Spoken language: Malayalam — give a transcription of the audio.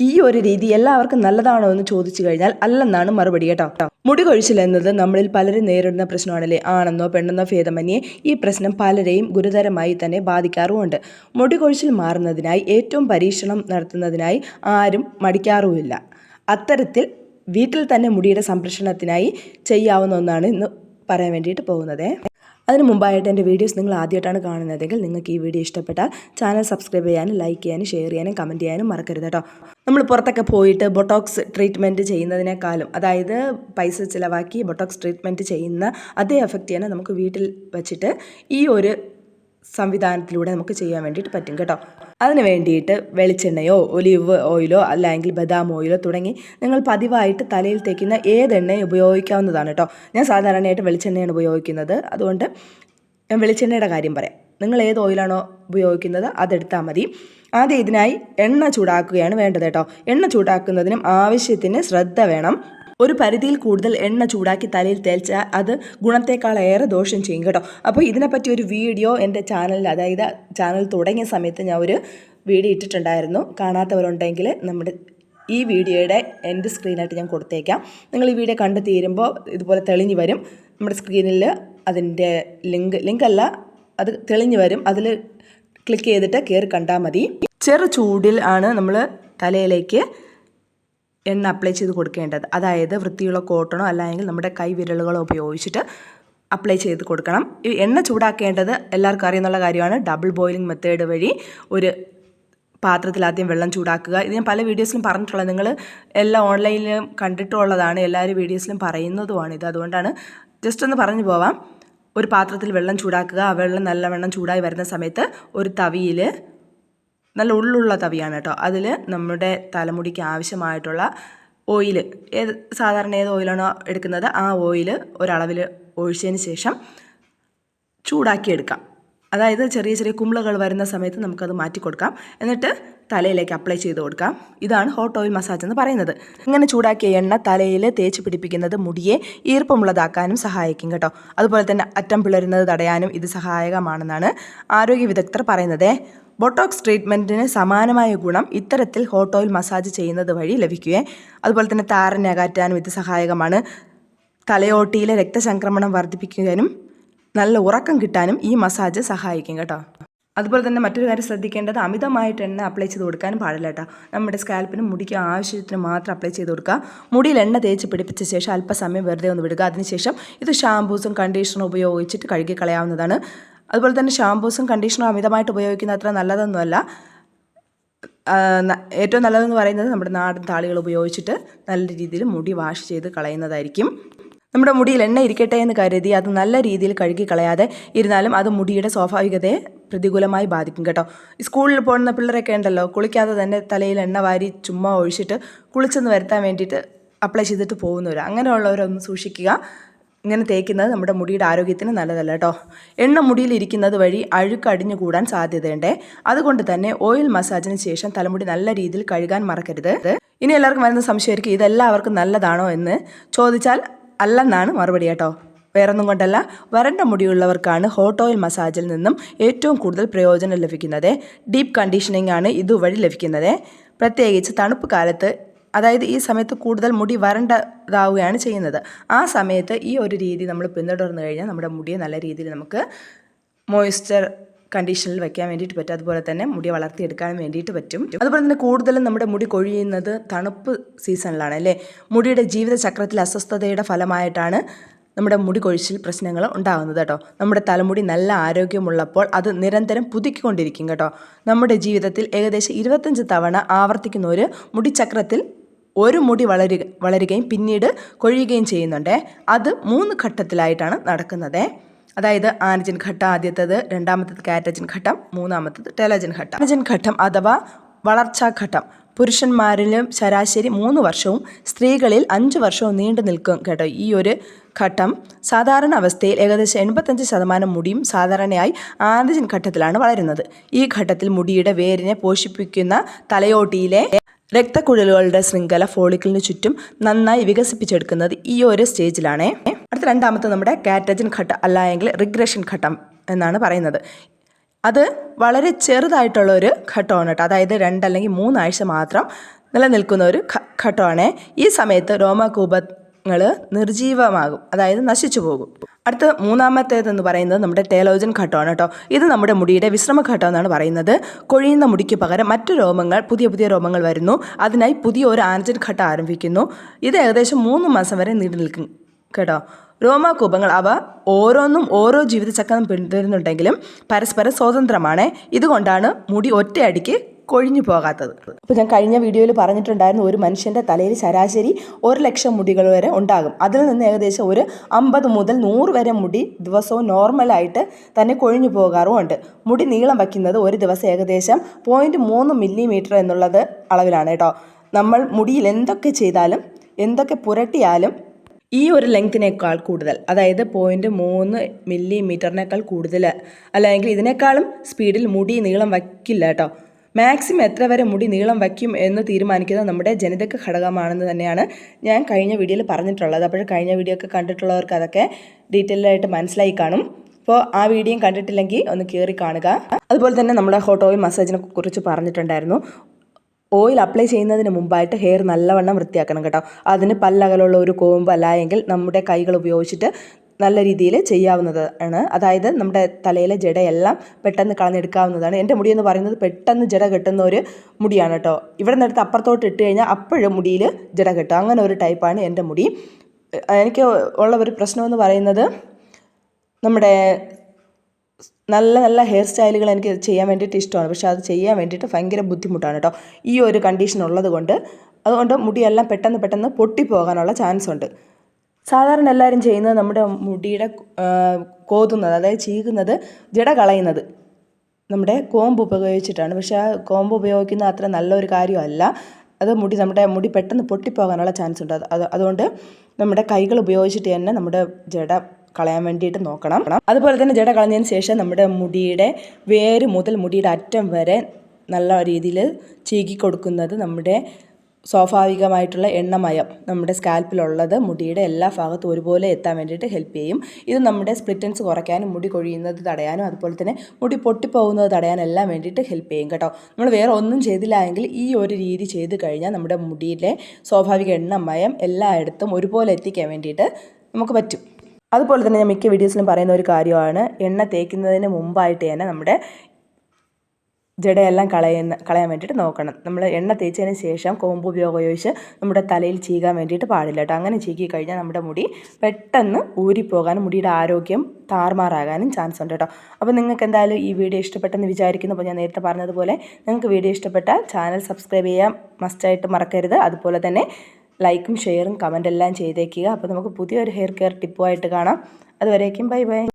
ഈ ഒരു രീതി എല്ലാവർക്കും നല്ലതാണോ എന്ന് ചോദിച്ചു കഴിഞ്ഞാൽ അല്ലെന്നാണ് മറുപടി കേട്ടോ. മുടി കൊഴിച്ചിൽ എന്നത് നമ്മളിൽ പലരും നേരിടുന്ന പ്രശ്നമാണല്ലേ? ആണെന്നോ പെണ്ണെന്നോ ഭേദമന്യേ ഈ പ്രശ്നം പലരെയും ഗുരുതരമായി തന്നെ ബാധിക്കാറുമുണ്ട്. മുടി കൊഴിച്ചിൽ മാറുന്നതിനായി ഏറ്റവും പരീക്ഷണം നടത്തുന്നതിനായി ആരും മടിക്കാറുമില്ല. അത്തരത്തിൽ വീട്ടിൽ തന്നെ മുടിയുടെ സംരക്ഷണത്തിനായി ചെയ്യാവുന്ന ഒന്നാണ് ഇന്ന് പറയാൻ വേണ്ടിയിട്ട് പോകുന്നത്. അതിന് മുമ്പായിട്ട് എന്റെ വീഡിയോസ് നിങ്ങൾ ആദ്യമായിട്ടാണ് കാണുന്നതെങ്കിൽ നിങ്ങൾക്ക് ഈ വീഡിയോ ഇഷ്ടപ്പെട്ടാൽ ചാനൽ സബ്സ്ക്രൈബ് ചെയ്യാനും ലൈക്ക് ചെയ്യാനും ഷെയർ ചെയ്യാനും കമന്റ് ചെയ്യാനും മറക്കരുത് കേട്ടോ. നമ്മൾ പുറത്തൊക്കെ പോയിട്ട് ബൊട്ടോക്സ് ട്രീറ്റ്മെന്റ് ചെയ്യുന്നതിനേക്കാളും അതായത് പൈസ ചിലവാക്കി ബൊട്ടോക്സ് ട്രീറ്റ്മെന്റ് ചെയ്യുന്ന അതേ എഫക്റ്റ് ചെയ്യാൻ നമുക്ക് വീട്ടിൽ വെച്ചിട്ട് ഈ ഒരു സംവിധാനത്തിലൂടെ നമുക്ക് ചെയ്യാൻ വേണ്ടിയിട്ട് പറ്റും കേട്ടോ. അതിന് വേണ്ടിയിട്ട് വെളിച്ചെണ്ണയോ ഒലിവ് ഓയിലോ അല്ലെങ്കിൽ ബദാം ഓയിലോ തുടങ്ങി നിങ്ങൾ പതിവായിട്ട് തലയിൽ തേക്കുന്ന ഏതെണ്ണയും ഉപയോഗിക്കാവുന്നതാണ് കേട്ടോ. ഞാൻ സാധാരണയായിട്ട് വെളിച്ചെണ്ണയാണ് ഉപയോഗിക്കുന്നത്. അതുകൊണ്ട് ഞാൻ വെളിച്ചെണ്ണയുടെ കാര്യം പറയാം. നിങ്ങൾ ഏത് ഓയിലാണോ ഉപയോഗിക്കുന്നത് അതെടുത്താൽ മതി. ആദ്യം ഇതിനായി എണ്ണ ചൂടാക്കുകയാണ് വേണ്ടത് കേട്ടോ. എണ്ണ ചൂടാക്കുന്നതിനും ആവശ്യത്തിന് ശ്രദ്ധ വേണം. ഒരു പരിധിയിൽ കൂടുതൽ എണ്ണ ചൂടാക്കി തലയിൽ തേച്ചാൽ അത് ഗുണത്തേക്കാളേറെ ദോഷം ചെയ്യും കേട്ടോ. അപ്പോൾ ഇതിനെപ്പറ്റി ഒരു വീഡിയോ എന്റെ ചാനലിൽ അതായത് ചാനൽ തുടങ്ങിയ സമയത്ത് ഞാൻ ഒരു വീഡിയോ ഇട്ടിട്ടുണ്ടായിരുന്നു. കാണാത്തവരുണ്ടെങ്കിൽ നമ്മുടെ ഈ വീഡിയോയുടെ എന്റെ സ്ക്രീനായിട്ട് ഞാൻ കൊടുത്തേക്കാം. നിങ്ങൾ ഈ വീഡിയോ കണ്ടു തീരുമ്പോൾ ഇതുപോലെ തെളിഞ്ഞു വരും. നമ്മുടെ സ്ക്രീനിൽ അതിന്റെ ലിങ്ക് ലിങ്ക് അല്ല അത് തെളിഞ്ഞു വരും. അതിൽ ക്ലിക്ക് ചെയ്തിട്ട് കയറി കണ്ടാൽ മതി. ചെറു ചൂടിൽ ആണ് നമ്മൾ തലയിലേക്ക് എണ്ണ അപ്ലൈ ചെയ്ത് കൊടുക്കേണ്ടത്. അതായത് വൃത്തിയുള്ള കോട്ടണോ അല്ലെങ്കിൽ നമ്മുടെ കൈവിരലുകളോ ഉപയോഗിച്ചിട്ട് അപ്ലൈ ചെയ്ത് കൊടുക്കണം. ഈ എണ്ണ ചൂടാക്കേണ്ടത് എല്ലാവർക്കും അറിയുന്നുള്ള കാര്യമാണ്. ഡബിൾ ബോയിലിംഗ് മെത്തേഡ് വഴി ഒരു പാത്രത്തിൽ ആദ്യം വെള്ളം ചൂടാക്കുക. ഇത് ഞാൻ പല വീഡിയോസിലും പറഞ്ഞിട്ടുള്ളത്. നിങ്ങൾ എല്ലാം ഓൺലൈനിലും കണ്ടിട്ടുള്ളതാണ്. എല്ലാവരും വീഡിയോസിലും പറയുന്നതുമാണ് ഇത്. അതുകൊണ്ടാണ് ജസ്റ്റ് ഒന്ന് പറഞ്ഞു പോവാം. ഒരു പാത്രത്തിൽ വെള്ളം ചൂടാക്കുക. ആ വെള്ളം നല്ല നല്ലവണ്ണം ചൂടായി വരുന്ന സമയത്ത് ഒരു തവിയിൽ നല്ല ഉള്ളുള്ള തവിയാണ് കേട്ടോ. അതിൽ നമ്മുടെ തലമുടിക്ക് ആവശ്യമായിട്ടുള്ള ഓയിൽ ഏത് സാധാരണ ഏത് ഓയിലാണോ എടുക്കുന്നത് ആ ഓയിൽ ഒരളവിൽ ഒഴിച്ചതിന് ശേഷം ചൂടാക്കിയെടുക്കാം. അതായത് ചെറിയ ചെറിയ കുമ്പിളുകൾ വരുന്ന സമയത്ത് നമുക്കത് മാറ്റി കൊടുക്കാം എന്നിട്ട് തലയിലേക്ക് അപ്ലൈ ചെയ്ത് കൊടുക്കാം. ഇതാണ് ഹോട്ട് ഓയിൽ മസാജ് എന്ന് പറയുന്നത്. ഇങ്ങനെ ചൂടാക്കിയ എണ്ണ തലയിൽ തേച്ച് പിടിപ്പിക്കുന്നത് മുടിയെ ഈർപ്പമുള്ളതാക്കാനും സഹായിക്കും കേട്ടോ. അതുപോലെ തന്നെ അറ്റം പിളരുന്നത് തടയാനും ഇത് സഹായകമാണെന്നാണ് ആരോഗ്യ വിദഗ്ധർ പറയുന്നത്. ബൊട്ടോക്സ് ട്രീറ്റ്മെന്റിന് സമാനമായ ഗുണം ഇത്തരത്തിൽ ഹോട്ട് ഓയിൽ മസാജ് ചെയ്യുന്നത് വഴി ലഭിക്കുകയും അതുപോലെ തന്നെ താരനെ അകറ്റാനും ഇത് സഹായകമാണ്. തലയോട്ടിയിലെ രക്തചംക്രമണം വർദ്ധിപ്പിക്കാനും നല്ല ഉറക്കം കിട്ടാനും ഈ മസാജ് സഹായിക്കും കേട്ടോ. അതുപോലെ തന്നെ മറ്റൊരു കാര്യം ശ്രദ്ധിക്കേണ്ടത് അമിതമായിട്ട് എണ്ണ അപ്ലൈ ചെയ്ത് കൊടുക്കാനും പാടില്ല കേട്ടോ. നമ്മുടെ സ്കാൽപ്പിനും മുടിക്ക് ആവശ്യത്തിന് മാത്രം അപ്ലൈ ചെയ്ത് കൊടുക്കുക. മുടിയിൽ എണ്ണ തേച്ച് പിടിപ്പിച്ച ശേഷം അല്പസമയം വെറുതെ ഒന്ന് വിടുക. അതിനുശേഷം ഇത് ഷാമ്പൂസും കണ്ടീഷണറും ഉപയോഗിച്ചിട്ട് കഴുകി കളയാവുന്നതാണ് അതുപോലെ തന്നെ ഷാംപൂസും കണ്ടീഷണറും അമിതമായിട്ട് ഉപയോഗിക്കുന്ന അത്ര നല്ലതൊന്നുമല്ല. ഏറ്റവും നല്ലതെന്ന് പറയുന്നത് നമ്മുടെ നാടൻ താളികൾ ഉപയോഗിച്ചിട്ട് നല്ല രീതിയിൽ മുടി വാഷ് ചെയ്ത് കളയുന്നതായിരിക്കും. നമ്മുടെ മുടിയിൽ എണ്ണ ഇരിക്കട്ടെ എന്ന് കരുതി അത് നല്ല രീതിയിൽ കഴുകി കളയാതെ ഇരുന്നാലും അത് മുടിയുടെ സ്വാഭാവികതയെ പ്രതികൂലമായി ബാധിക്കും കേട്ടോ. സ്കൂളിൽ പോകുന്ന പിള്ളേരൊക്കെ ഉണ്ടല്ലോ കുളിക്കാതെ തന്നെ തലയിൽ എണ്ണ വാരി ചുമ്മാ ഒഴിച്ചിട്ട് കുളിച്ചെന്ന് വരുത്താൻ വേണ്ടിയിട്ട് അപ്ലൈ ചെയ്തിട്ട് പോകുന്നവർ അങ്ങനെയുള്ളവരൊന്ന് സൂക്ഷിക്കുക. ഇങ്ങനെ തേക്കുന്നത് നമ്മുടെ മുടിയുടെ ആരോഗ്യത്തിന് നല്ലതല്ല കേട്ടോ. എണ്ണ മുടിയിൽ ഇരിക്കുന്നത് വഴി അഴുക്ക് അടിഞ്ഞു കൂടാൻ സാധ്യതയുണ്ട്. അതുകൊണ്ട് തന്നെ ഓയിൽ മസാജിന് ശേഷം തലമുടി നല്ല രീതിയിൽ കഴുകാൻ മറക്കരുത്. ഇനി എല്ലാവർക്കും വരുന്ന സംശയമായിരിക്കും ഇതെല്ലാവർക്കും നല്ലതാണോ എന്ന്. ചോദിച്ചാൽ അല്ലെന്നാണ് മറുപടി കേട്ടോ. വേറൊന്നും കൊണ്ടല്ല വരണ്ട മുടിയുള്ളവർക്കാണ് ഹോട്ട് ഓയിൽ മസാജിൽ നിന്നും ഏറ്റവും കൂടുതൽ പ്രയോജനം ലഭിക്കുന്നത്. ഡീപ്പ് കണ്ടീഷനിങ് ആണ് ഇതുവഴി ലഭിക്കുന്നത്. പ്രത്യേകിച്ച് തണുപ്പ് കാലത്ത് അതായത് ഈ സമയത്ത് കൂടുതൽ മുടി വരണ്ടതാവുകയാണ് ചെയ്യുന്നത്. ആ സമയത്ത് ഈ ഒരു രീതി നമ്മൾ പിന്തുടർന്നു കഴിഞ്ഞാൽ നമ്മുടെ മുടിയെ നല്ല രീതിയിൽ നമുക്ക് മോയ്സ്ചർ കണ്ടീഷനിൽ വെക്കാൻ വേണ്ടിയിട്ട് പറ്റും. അതുപോലെ തന്നെ മുടി വളർത്തിയെടുക്കാൻ വേണ്ടിയിട്ട് പറ്റും. അതുപോലെ തന്നെ കൂടുതലും നമ്മുടെ മുടി കൊഴിയുന്നത് തണുപ്പ് സീസണിലാണ് അല്ലേ? മുടിയുടെ ജീവിതചക്രത്തിൽ അസ്വസ്ഥതയുടെ ഫലമായിട്ടാണ് നമ്മുടെ മുടി കൊഴിച്ചിൽ പ്രശ്നങ്ങൾ ഉണ്ടാകുന്നത് കേട്ടോ. നമ്മുടെ തലമുടി നല്ല ആരോഗ്യമുള്ളപ്പോൾ അത് നിരന്തരം പുതുക്കിക്കൊണ്ടിരിക്കും കേട്ടോ. നമ്മുടെ ജീവിതത്തിൽ ഏകദേശം ഇരുപത്തഞ്ച് തവണ ആവർത്തിക്കുന്ന ഒരു മുടിച്ചക്രത്തിൽ ഒരു മുടി വളരുക വളരുകയും പിന്നീട് കൊഴിയുകയും ചെയ്യുന്നുണ്ട്. അത് മൂന്ന് ഘട്ടത്തിലായിട്ടാണ് നടക്കുന്നത്. അതായത് ആനജൻ ഘട്ടം ആദ്യത്തേത് രണ്ടാമത്തേത് കാറ്റജൻ ഘട്ടം മൂന്നാമത്തേത് ടെലജൻ ഘട്ടം. ആനജൻ ഘട്ടം അഥവാ വളർച്ചാ ഘട്ടം. പുരുഷന്മാരിലും ശരാശരി മൂന്ന് വർഷവും സ്ത്രീകളിൽ അഞ്ച് വർഷവും നീണ്ടു നിൽക്കും കേട്ടോ ഈ ഒരു ഘട്ടം. സാധാരണ അവസ്ഥയിൽ ഏകദേശം എൺപത്തഞ്ച് ശതമാനം മുടിയും സാധാരണയായി ആനജൻ ഘട്ടത്തിലാണ് വളരുന്നത്. ഈ ഘട്ടത്തിൽ മുടിയുടെ വേരിനെ പോഷിപ്പിക്കുന്ന തലയോട്ടിയിലെ രക്തക്കുഴലുകളുടെ ശൃംഖല ഫോളിക്കിളിന് ചുറ്റും നന്നായി വികസിപ്പിച്ചെടുക്കുന്നത് ഈ ഒരു സ്റ്റേജിലാണ് അടുത്ത രണ്ടാമത്തെ നമ്മുടെ കാറ്റജൻ ഘട്ടം അല്ലെങ്കിൽ റിഗ്രഷൻ ഘട്ടം എന്നാണ് പറയുന്നത്. അത് വളരെ ചെറുതായിട്ടുള്ള ഒരു ഘട്ടമാണ് കേട്ടോ. അതായത് രണ്ടല്ലെങ്കിൽ മൂന്നാഴ്ച മാത്രം നിലനിൽക്കുന്ന ഒരു ഘട്ടമാണ്. ഈ സമയത്ത് രോമകൂപങ്ങൾ നിർജീവമാകും. അതായത് നശിച്ചു പോകും. അടുത്ത മൂന്നാമത്തേതെന്ന് പറയുന്നത് നമ്മുടെ ടേലോജൻ ഘട്ടമാണ് കേട്ടോ. ഇത് നമ്മുടെ മുടിയുടെ വിശ്രമഘട്ടം എന്നാണ് പറയുന്നത്. കൊഴിയുന്ന മുടിക്ക് പകരം മറ്റു രോമങ്ങൾ പുതിയ പുതിയ രോമങ്ങൾ വരുന്നു. അതിനായി പുതിയ ഒരു ആൻജൻ ഘട്ടം ആരംഭിക്കുന്നു. ഇത് ഏകദേശം മൂന്ന് മാസം വരെ നീണ്ടു നിൽക്കും കേട്ടോ. രോമാകൂപങ്ങൾ അവ ഓരോന്നും ഓരോ ജീവിതചക്രം പിന്തുടരുന്നുണ്ടെങ്കിലും പരസ്പരം സ്വതന്ത്രമാണ്. ഇതുകൊണ്ടാണ് മുടി ഒറ്റയടിക്ക് കൊഴിഞ്ഞു പോകാത്തത്. അപ്പോൾ ഞാൻ കഴിഞ്ഞ വീഡിയോയിൽ പറഞ്ഞിട്ടുണ്ടായിരുന്നു ഒരു മനുഷ്യന്റെ തലയിൽ ശരാശരി ഒരു ലക്ഷം മുടികൾ വരെ ഉണ്ടാകും. അതിൽ നിന്ന് ഏകദേശം ഒരു അമ്പത് മുതൽ നൂറ് വരെ മുടി ദിവസവും നോർമലായിട്ട് തന്നെ കൊഴിഞ്ഞു പോകാറുമുണ്ട് മുടി നീളം വയ്ക്കുന്നത് ഒരു ദിവസം ഏകദേശം പോയിന്റ് മൂന്ന് മില്ലിമീറ്റർ എന്നുള്ളത് അളവിലാണ് കേട്ടോ. നമ്മൾ മുടിയിൽ എന്തൊക്കെ ചെയ്താലും എന്തൊക്കെ പുരട്ടിയാലും ഈ ഒരു ലെങ്തിനേക്കാൾ കൂടുതൽ അതായത് പോയിന്റ് മൂന്ന് മില്ലിമീറ്ററിനേക്കാൾ കൂടുതൽ അല്ലെങ്കിൽ ഇതിനേക്കാളും സ്പീഡിൽ മുടി നീളം വയ്ക്കില്ല കേട്ടോ. മാക്സിമം എത്ര വരെ മുടി നീളം വയ്ക്കും എന്ന് തീരുമാനിക്കുന്നത് നമ്മുടെ ജനിതക ഘടകമാണെന്ന് തന്നെയാണ് ഞാൻ കഴിഞ്ഞ വീഡിയോയിൽ പറഞ്ഞിട്ടുള്ളത്. അപ്പോൾ കഴിഞ്ഞ വീഡിയോ ഒക്കെ കണ്ടിട്ടുള്ളവർക്ക് അതൊക്കെ ഡീറ്റെയിൽ ആയിട്ട് മനസ്സിലായി കാണും. അപ്പോൾ ആ വീഡിയോയും കണ്ടിട്ടില്ലെങ്കിൽ ഒന്ന് കയറി കാണുക. അതുപോലെ തന്നെ നമ്മുടെ ഹോട്ട് ഓയിൽ മസാജിനെ കുറിച്ച് പറഞ്ഞിട്ടുണ്ടായിരുന്നു. ഓയിൽ അപ്ലൈ ചെയ്യുന്നതിന് മുമ്പായിട്ട് ഹെയർ നല്ലവണ്ണം വൃത്തിയാക്കണം കേട്ടോ. അതിന് പല്ലകലുള്ള ഒരു കോമ്പ് എങ്കിൽ നമ്മുടെ കൈകൾ ഉപയോഗിച്ചിട്ട് നല്ല രീതിയിൽ ചെയ്യാവുന്നത് ആണ്. അതായത് നമ്മുടെ തലയിലെ ജടയെല്ലാം പെട്ടെന്ന് കളഞ്ഞെടുക്കാവുന്നതാണ്. എന്റെ മുടി എന്ന് പറയുന്നത് പെട്ടെന്ന് ജട കെട്ടുന്ന ഒരു മുടിയാണ് കേട്ടോ. ഇവിടെ നിന്നെടുത്ത് അപ്പുറത്തോട്ട് ഇട്ട് കഴിഞ്ഞാൽ അപ്പോഴും മുടിയിൽ ജട കെട്ടും. അങ്ങനെ ഒരു ടൈപ്പാണ് എന്റെ മുടി. എനിക്ക് ഉള്ള ഒരു പ്രശ്നമെന്ന് പറയുന്നത് നമ്മുടെ നല്ല നല്ല ഹെയർ സ്റ്റൈലുകൾ എനിക്ക് ചെയ്യാൻ വേണ്ടിയിട്ട് ഇഷ്ടമാണ്. പക്ഷേ അത് ചെയ്യാൻ വേണ്ടിയിട്ട് ഭയങ്കര ബുദ്ധിമുട്ടാണ് കേട്ടോ. ഈ ഒരു കണ്ടീഷൻ ഉള്ളത് കൊണ്ട്. അതുകൊണ്ട് മുടിയെല്ലാം പെട്ടെന്ന് പെട്ടെന്ന് പൊട്ടിപ്പോകാനുള്ള ചാൻസ് ഉണ്ട്. സാധാരണ എല്ലാവരും ചെയ്യുന്നത് നമ്മുടെ മുടിയുടെ കോതുന്നത് അതായത് ചീകുന്നത് ജട കളയുന്നത്. നമ്മുടെ കോമ്പ് ഉപയോഗിച്ചിട്ടാണ്. പക്ഷേ ആ കോമ്പ് ഉപയോഗിക്കുന്നത് അത്ര നല്ലൊരു കാര്യമല്ല. അത് മുടി നമ്മുടെ മുടി പെട്ടെന്ന് പൊട്ടിപ്പോകാനുള്ള ചാൻസ് ഉണ്ട്. അത് അതുകൊണ്ട് നമ്മുടെ കൈകൾ ഉപയോഗിച്ചിട്ട് തന്നെ നമ്മുടെ ജട കളയാൻ വേണ്ടിയിട്ട് നോക്കണം. അതുപോലെ തന്നെ ജട കളഞ്ഞതിന് ശേഷം നമ്മുടെ മുടിയുടെ വേര് മുതൽ മുടിയുടെ അറ്റം വരെ നല്ല രീതിയിൽ ചീകി കൊടുക്കുന്നത് നമ്മുടെ സ്വാഭാവികമായിട്ടുള്ള എണ്ണമയം നമ്മുടെ സ്കാൽപ്പിലുള്ളത് മുടിയുടെ എല്ലാ ഭാഗത്തും ഒരുപോലെ എത്താൻ വേണ്ടിയിട്ട് ഹെൽപ്പ് ചെയ്യും. ഇത് നമ്മുടെ സ്പ്ലിറ്റൻസ് കുറയ്ക്കാനും മുടി കൊഴിയുന്നത് തടയാനും അതുപോലെ തന്നെ മുടി പൊട്ടിപ്പോകുന്നത് തടയാനും എല്ലാം വേണ്ടിയിട്ട് ഹെൽപ്പ് ചെയ്യും കേട്ടോ. നമ്മൾ വേറെ ഒന്നും ചെയ്തില്ല എങ്കിൽ ഈ ഒരു രീതി ചെയ്ത് കഴിഞ്ഞാൽ നമ്മുടെ മുടിയിലെ സ്വാഭാവിക എണ്ണമയം എല്ലായിടത്തും ഒരുപോലെ എത്തിക്കാൻ വേണ്ടിയിട്ട് നമുക്ക് പറ്റും. അതുപോലെ തന്നെ ഞാൻ മിക്ക വീഡിയോസിലും പറയുന്ന ഒരു കാര്യമാണ് എണ്ണ തേക്കുന്നതിന് മുമ്പായിട്ട് തന്നെ നമ്മുടെ ജടയെല്ലാം കളയുന്ന കളയാൻ വേണ്ടിയിട്ട് നോക്കണം. നമ്മൾ എണ്ണ തേച്ചതിന് ശേഷം കോമ്പ് ഉപയോഗിച്ച് നമ്മുടെ തലയിൽ ചീകാൻ വേണ്ടിയിട്ട് പാടില്ല കേട്ടോ. അങ്ങനെ ചീകി കഴിഞ്ഞാൽ നമ്മുടെ മുടി പെട്ടെന്ന് ഊരിപ്പോകാനും മുടിയുടെ ആരോഗ്യം താറുമാറാകാനും ചാൻസ് ഉണ്ട് കേട്ടോ. അപ്പോൾ നിങ്ങൾക്ക് എന്തായാലും ഈ വീഡിയോ ഇഷ്ടപ്പെട്ടെന്ന് വിചാരിക്കുന്നു. അപ്പോൾ ഞാൻ നേരത്തെ പറഞ്ഞതുപോലെ നിങ്ങൾക്ക് വീഡിയോ ഇഷ്ടപ്പെട്ടാൽ ചാനൽ സബ്സ്ക്രൈബ് ചെയ്യാൻ മസ്റ്റായിട്ട് മറക്കരുത്. അതുപോലെ തന്നെ ലൈക്കും ഷെയറും കമന്റ് എല്ലാം ചെയ്തേക്കുക. അപ്പോൾ നമുക്ക് പുതിയൊരു ഹെയർ കെയർ ടിപ്പുമായിട്ട് കാണാം. അതുവരേക്കും ബൈ ബൈ